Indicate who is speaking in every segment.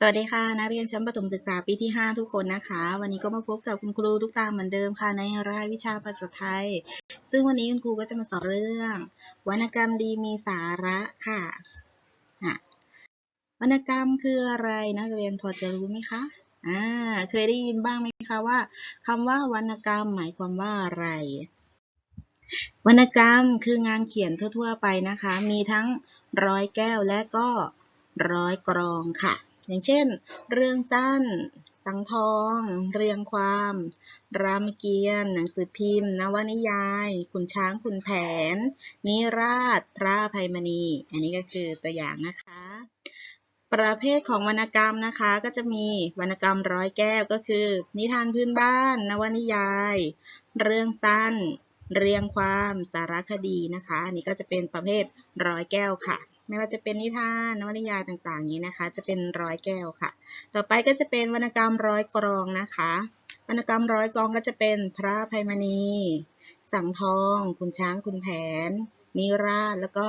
Speaker 1: สวัสดีค่ะ นักเรียนชั้นประถมศึกษาปีที่ 5 ทุกคนนะคะ วันนี้ก็มาพบกับคุณครูทุกตาเหมือนเดิมค่ะในรายวิชาภาษาไทย ซึ่งวันนี้คุณครูก็จะมาสอนเรื่อง วรรณกรรมดีมีสาระค่ะะวรรณกรรมคืออะไรนักเรียนพอจะรู้ไหมคะอ่าเคยได้ยินบ้างไหมคะว่าคำว่าวรรณกรรมหมายความว่าอะไร วรรณกรรมคืองานเขียนทั่ว ๆ ไปนะคะ มีทั้งร้อยแก้วและก็ร้อยกรองค่ะ อย่างเช่น เรื่องสั้น สังทอง เรียงความ รามเกียรติ์หนังสือพิมพ์ นวนิยาย ขุนช้างขุนแผน นิราช พระภัยมณี อันนี้ก็คือตัวอย่างนะคะ ประเภทของวรรณกรรมนะคะก็จะมีวรรณกรรมร้อยแก้วก็คือ นิทานพื้นบ้าน นวนิยาย เรื่องสั้น เรียงความสารคดีนะคะ อันนี้ก็จะเป็นประเภทร้อยแก้วค่ะ ไม่ว่าจะเป็นนิทานนวนิยายต่างๆนี้นะคะ จะเป็นร้อยแก้วค่ะ ต่อไปก็จะเป็นวรรณกรรมร้อยกรองนะคะ วรรณกรรมร้อยกรองก็จะเป็นพระภัยมณี สังทองขุนช้างขุนแผน นิราชแล้วก็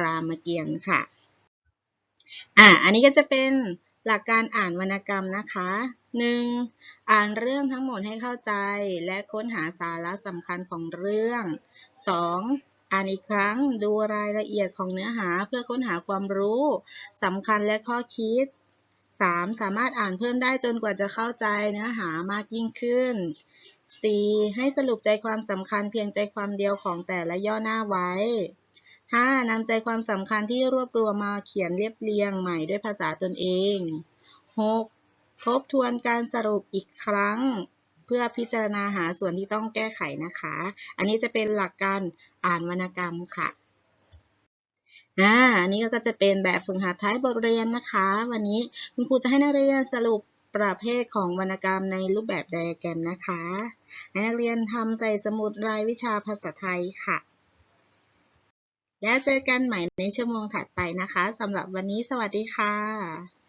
Speaker 1: รามเกียรติ์ค่ะอะอันนี้ก็จะเป็นหลักการอ่านวรรณกรรมนะคะ 1. อ่านเรื่องทั้งหมดให้เข้าใจ และค้นหาสาระสำคัญของเรื่อง 2. อ่านอีกครั้งดูรายละเอียดของเนื้อหาเพื่อค้นหาความรู้สำคัญและข้อคิด 3. สามารถอ่านเพิ่มได้จนกว่าจะเข้าใจเนื้อหามากยิ่งขึ้น 4. ให้สรุปใจความสำคัญเพียงใจความเดียวของแต่ละย่อหน้าไว้ 5. นำใจความสำคัญที่รวบรวมมาเขียนเรียบเรียงใหม่ด้วยภาษาตนเอง 6. ทบทวนการสรุปอีกครั้ง พื่อพิจารณาหาส่วนที่ต้องแก้ไขนะคะ อันนี้จะเป็นหลักการอ่านวรรณกรรมค่ะอ่าอันนี้ก็จะเป็นแบบฝึกหัดท้ายบทเรียนนะคะ วันนี้คุณครูจะให้นักเรียนสรุปประเภทของวรรณกรรมในรูปแบบไดอะแกรมนะคะให้นักเรียนทำใส่สมุดรายวิชาภาษาไทยค่ะ แล้วเจอกันใหม่ในชั่วโมงถัดไปนะคะสำหรับวันนี้สวัสดีค่ะ